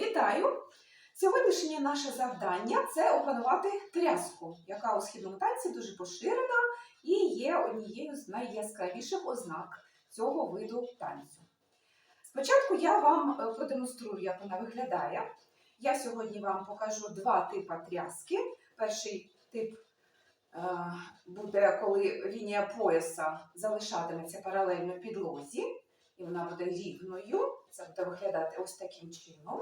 Вітаю! Сьогоднішнє наше завдання це опанувати тряску, яка у східному танці дуже поширена і є однією з найяскравіших ознак цього виду танцю. Спочатку я вам е, продемонструю, як вона виглядає. Я сьогодні вам покажу два типи тряски. Перший тип е, буде, коли лінія пояса залишатиметься паралельно підлозі, і вона буде рівною. Це буде виглядати ось таким чином.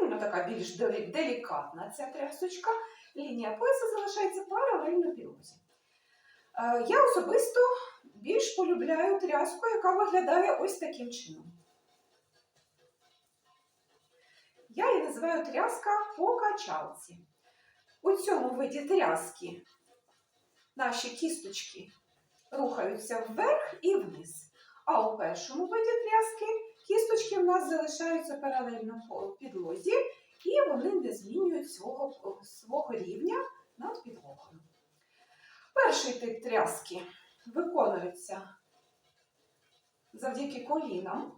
Ну, Вона така більш делікатна ця трясочка. Лінія пояса залишається паралельно підлозі. Е, Я особисто більш полюбляю тряску, яка виглядає ось таким чином. Я її називаю тряска по качалці. У цьому виді тряски наші кісточки рухаються вверх і вниз. А у першому виді тряски кісточки в нас залишаються паралельно по підлозі, і вони не змінюють свого, свого рівня над підлогою. Перший тип тряски виконується завдяки колінам.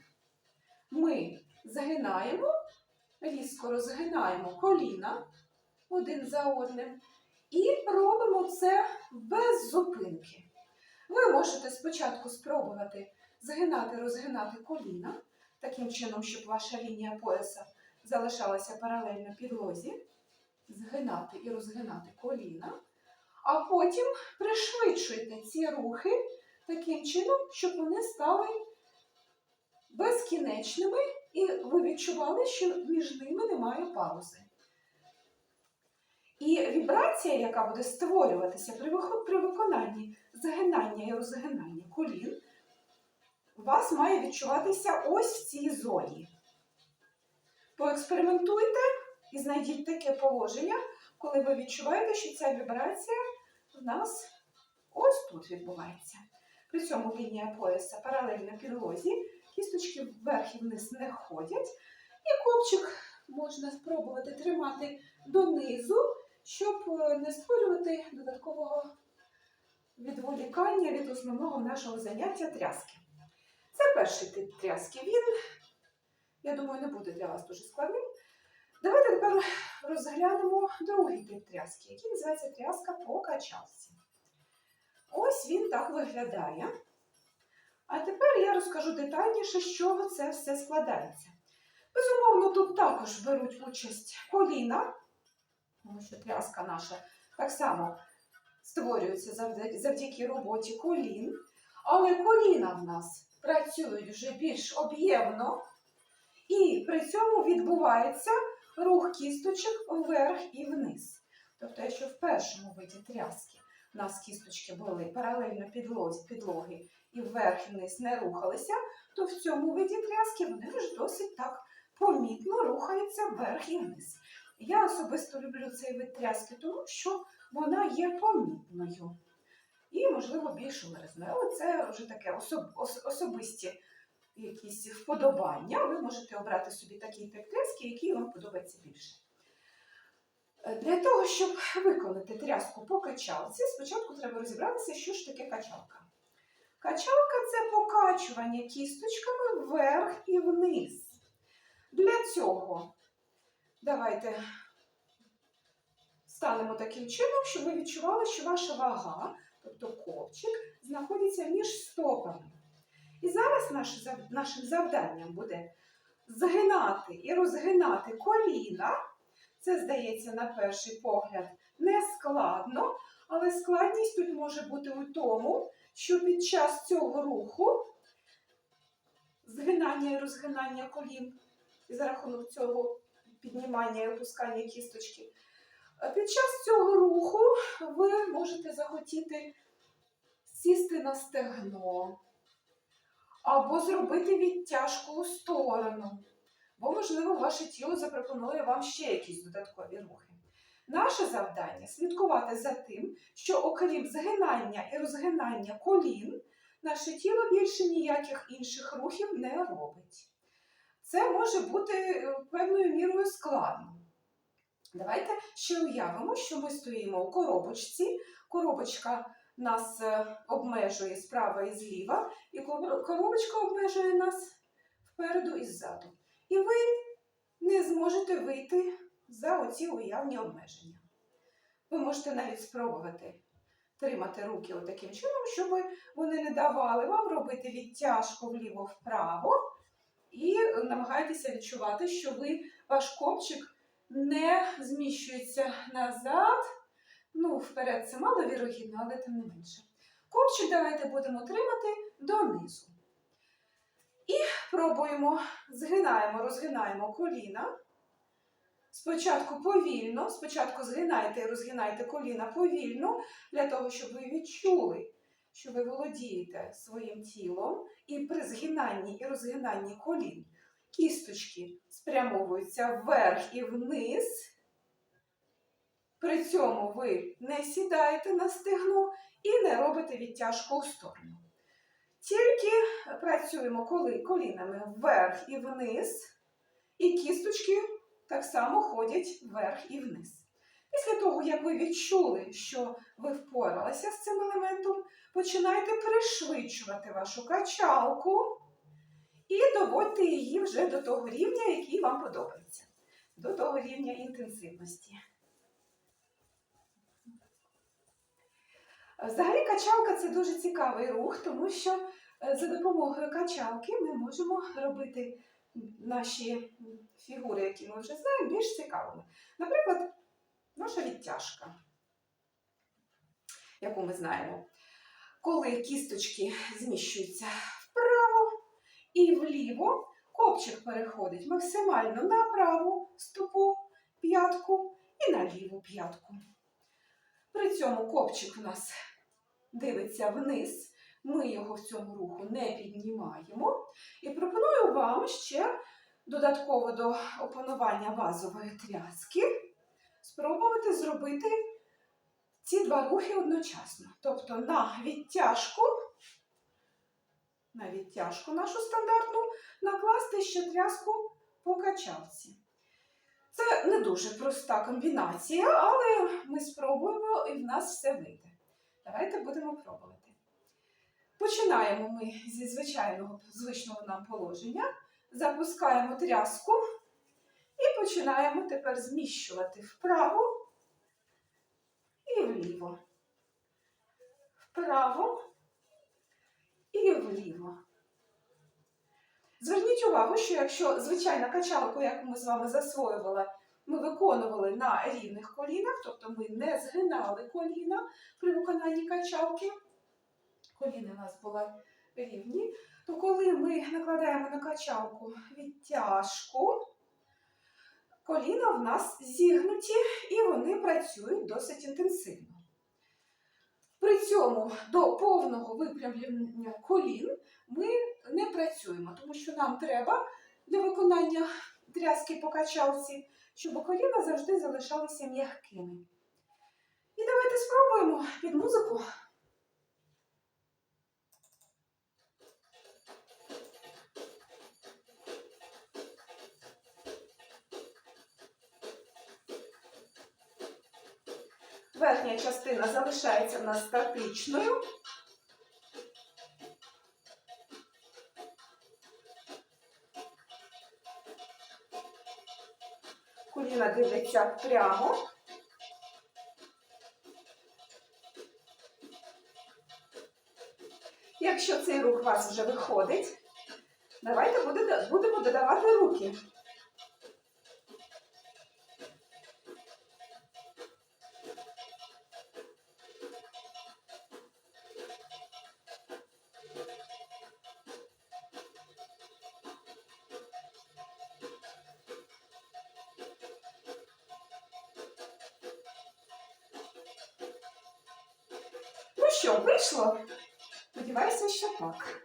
Ми згинаємо, різко розгинаємо коліна один за одним і робимо це без зупинки. Ви можете спочатку спробувати згинати, розгинати коліна, таким чином, щоб ваша лінія пояса залишалася паралельно підлозі, згинати і розгинати коліна, а потім пришвидшуйте ці рухи таким чином, щоб вони стали безкінечними, і ви відчували, що між ними немає паузи. І вібрація, яка буде створюватися при виконанні загинання і розгинання колін, у вас має відчуватися ось в цій зоні. Поекспериментуйте і знайдіть таке положення, коли ви відчуваєте, що ця вібрація в нас ось тут відбувається. При цьому лінія пояса паралельно підлозі, кісточки вверх і вниз не ходять, і копчик можна спробувати тримати донизу, щоб е, не створювати додаткового відволікання від основного нашого заняття тряски. Перший тип тряски. Він, я думаю, не буде для вас дуже складним. Давайте тепер розглянемо другий тип тряски, який називається тряска по качалці. Ось він так виглядає. А тепер я розкажу детальніше, з чого це все складається. Безумовно, тут також беруть участь коліна, тому що тряска наша так само створюється завдяки роботі колін. Але коліна в нас працюють вже більш об'ємно, і при цьому відбувається рух кісточок вверх і вниз. Тобто, якщо в першому виді тряски у нас кісточки були паралельно підлозі, підлоги і вверх і вниз не рухалися, то в цьому виді тряски вони вже досить так помітно рухаються вверх і вниз. Я особисто люблю цей вид тряски, тому що вона є помітною і, можливо, більш виразною. Але це вже таке особ, ос- особисті якісь вподобання. Ви можете обрати собі тип тряски, який вам подобається більше. Е, Для того, щоб виконати тряску по качалці, спочатку треба розібратися, що ж таке качалка. Качалка це покачування кісточками вверх і вниз. Для цього давайте станемо таким чином, щоб ви відчували, що ваша вага, тобто ковчик, знаходиться між стопами. І зараз зав- нашим завданням буде згинати і розгинати коліна. Це, здається, на перший погляд не складно, але складність тут може бути у тому, що під час цього руху згинання і розгинання колін, і за рахунок цього піднімання і опускання кісточки, під час цього руху ви можете захотіти сісти на стегно або зробити відтяжку у сторону, бо, можливо, ваше тіло запропонує вам ще якісь додаткові рухи. Наше завдання слідкувати за тим, що окрім згинання і розгинання колін, наше тіло більше ніяких інших рухів не робить. Це може бути е, певною мірою складно. Давайте ще уявимо, що ми стоїмо у коробочці. Коробочка нас е, обмежує справа і зліва, і коробочка обмежує нас впереду і ззаду. І ви не зможете вийти за оці уявні обмеження. Ви можете навіть спробувати тримати руки отаким чином, щоб вони не давали вам робити відтяжку вліво-вправо. І намагайтеся відчувати, що ви, ваш копчик не зміщується назад. Ну, вперед це маловірогідно, але тим не менше. Копчик давайте будемо тримати донизу. І пробуємо, згинаємо, розгинаємо коліна. Спочатку повільно, спочатку згинайте і розгинайте коліна повільно, для того, щоб ви відчули, що ви володієте своїм тілом. І при згинанні і розгинанні колін кісточки спрямовуються вверх і вниз. При цьому ви не сідаєте на стегно і не робите відтяжку у сторону. Тільки працюємо коли колінами вверх і вниз, і кісточки так само ходять вверх і вниз. Після того, як ви відчули, що ви впоралися з цим елементом, починайте пришвидшувати вашу качалку і доводьте її вже до того рівня, який вам подобається, до того рівня інтенсивності. Взагалі, качалка це дуже цікавий рух, тому що е, за допомогою качалки ми можемо робити наші фігури, які ми вже знаємо, більш цікавими. Наприклад, наша відтяжка, яку ми знаємо, коли кісточки зміщуються і вліво, копчик переходить максимально на праву стопу п'ятку і на ліву п'ятку. При цьому копчик у нас дивиться вниз, ми його в цьому руху не піднімаємо. І пропоную вам ще додатково до опанування базової тряски спробувати зробити ці два рухи одночасно. Тобто на відтяжку, на відтяжку нашу стандартну, накласти ще тряску по качалці. Це не дуже проста комбінація, але ми спробуємо і в нас все вийде. Давайте будемо пробувати. Починаємо ми зі звичайного звичного нам положення, запускаємо тряску і починаємо тепер зміщувати вправо і вліво. Вправо і вліво. Зверніть увагу, що якщо звичайна качалка, яку ми з вами засвоювали, ми виконували на рівних колінах, тобто ми не згинали коліна при виконанні качалки, коліни у нас були рівні, то коли ми накладаємо на качалку відтяжку, коліна в нас зігнуті і вони працюють досить інтенсивно. При цьому до повного випрямлення колін ми не працюємо, тому що нам треба для виконання тряски по качалці, щоб коліна завжди залишалися м'якими. І давайте спробуємо під музику. Верхня частина залишається в нас статичною. Дивляться прямо. Якщо цей рух у вас вже виходить, давайте будемо додавати руки. Що, вийшло? Сподіваюся, що так.